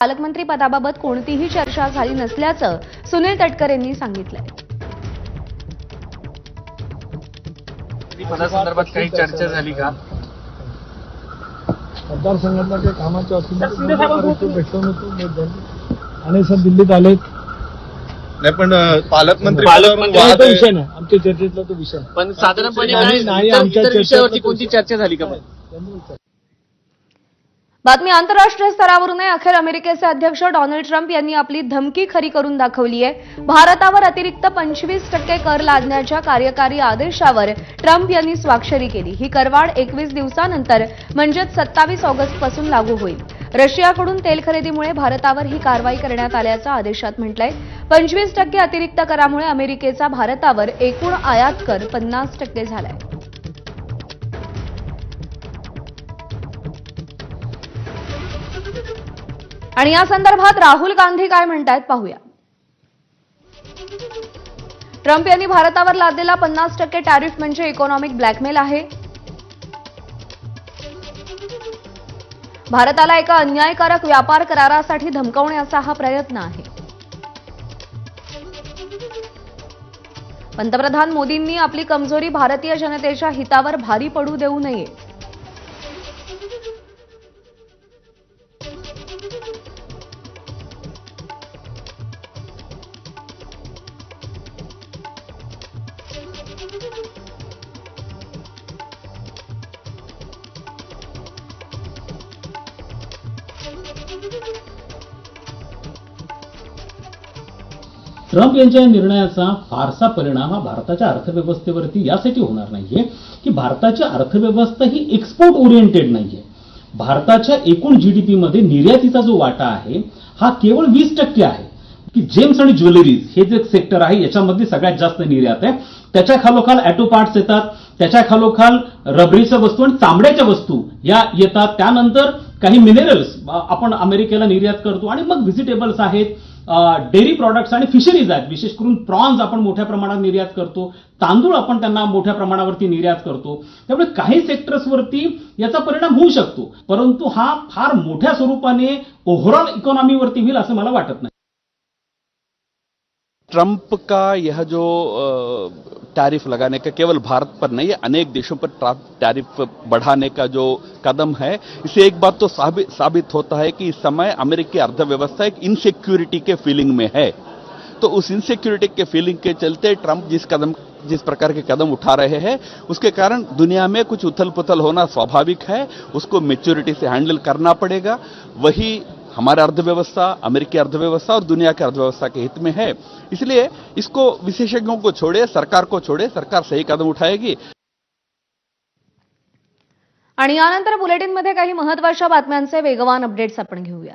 पालकमंत्री पदाबाबत कोणतीही चर्चा झाली नसल्याचं सुनील तटकरे यांनी सांगितलंय. पदासंदर्भात काही चर्चा झाली का? मतदारसंघातल्या काही कामाच्या असतील आणि सर दिल्लीत आलेत. नाही पण पालकमंत्री तो. विषय नाही. आमच्या चर्चेतला तो विषय. पण साधारणपणे आमच्या कोणती चर्चा झाली का. बातमी आंतरराष्ट्रीय स्तरावरून आहे. अखेर अमेरिकेचे अध्यक्ष डोनाल्ड ट्रम्प यांनी आपली धमकी खरी करून दाखवली आहे. भारतावर अतिरिक्त पंचवीस टक्के कर लादण्याच्या कार्यकारी आदेशावर ट्रम्प यांनी स्वाक्षरी केली. ही करवाढ एकवीस दिवसानंतर म्हणजेच सत्तावीस ऑगस्टपासून लागू होईल. रशियाकडून तेल खरेदीमुळे भारतावर ही कारवाई करण्यात आल्याचं आदेशात म्हटलंय. पंचवीस टक्के अतिरिक्त करामुळे अमेरिकेचा भारतावर एकूण आयात कर पन्नास टक्के झालाय. आणि या संदर्भात राहुल गांधी काय म्हणतायत पाहूया. ट्रम्प यांनी भारतावर लादलेला पन्नास टक्के टॅरिफ म्हणजे इकॉनॉमिक ब्लॅकमेल आहे. भारताला एका अन्यायकारक व्यापार करारासाठी धमकवण्याचा हा प्रयत्न आहे. पंतप्रधान मोदींनी आपली कमजोरी भारतीय जनतेच्या हितावर भारी पडू देऊ नये. ट्रम्प यांच्या या निर्णयाचा फारसा परिणाम हा भारताच्या अर्थव्यवस्थेवरती यासाठी होणार नाहीये की भारताची अर्थव्यवस्था ही एक्सपोर्ट ओरिएंटेड नाहीये. भारताच्या एकूण जीडीपी मध्ये निर्यातीचा जो वाटा आहे हा केवळ वीस टक्के आहे. की जेम्स आणि ज्वेलरीज हे जे सेक्टर आहे याच्यामध्ये सगळ्यात जास्त निर्यात आहे त्याच्या खालोखाल ऑटो पार्ट्स येतात त्याच्या खालोखाल रबरीच्या वस्तू आणि चामड्याच्या वस्तू या येतात. त्यानंतर काही मिनरल्स आपण अमेरिकेला निर्यात करतो आणि मग व्हिजिटेबल्स आहेत डेअरी प्रॉडक्ट्स आणि फिशरीज आहेत. विशेष करून प्रॉन्स आपण मोठ्या प्रमाणात निर्यात करतो. तांदूळ आपण त्यांना मोठ्या प्रमाणावरती निर्यात करतो. त्यामुळे काही सेक्टर्सवरती याचा परिणाम होऊ शकतो. परंतु हा फार मोठ्या स्वरूपाने ओव्हरऑल इकॉनॉमीवरती होईल असं मला वाटत नाही. ट्रंप का यह जो टैरिफ लगाने का केवल भारत पर नहीं अनेक देशों पर टैरिफ बढ़ाने का जो कदम है, इससे एक बात तो साबित साबित होता है कि इस समय अमेरिकी अर्थव्यवस्था एक इनसिक्योरिटी के फीलिंग में है। तो उस इनसिक्योरिटी के फीलिंग के चलते ट्रंप जिस कदम, जिस प्रकार के कदम उठा रहे हैं, उसके कारण दुनिया में कुछ उथल पुथल होना स्वाभाविक है, उसको मेच्योरिटी से हैंडल करना पड़ेगा। वही हमारा अर्थव्यवस्था अमेरिकी अर्थव्यवस्था और दुनिया की अर्थव्यवस्था के हित में है। इसलिए इसको विशेषज्ञों को छोड़े सरकार को छोड़े सरकार सही कदम उठाएगी। आणि यानंतर बुलेटिनमध्ये काही महत्त्वाच्या बातम्यांचे वेगवान अपडेट्स आपण घेऊया.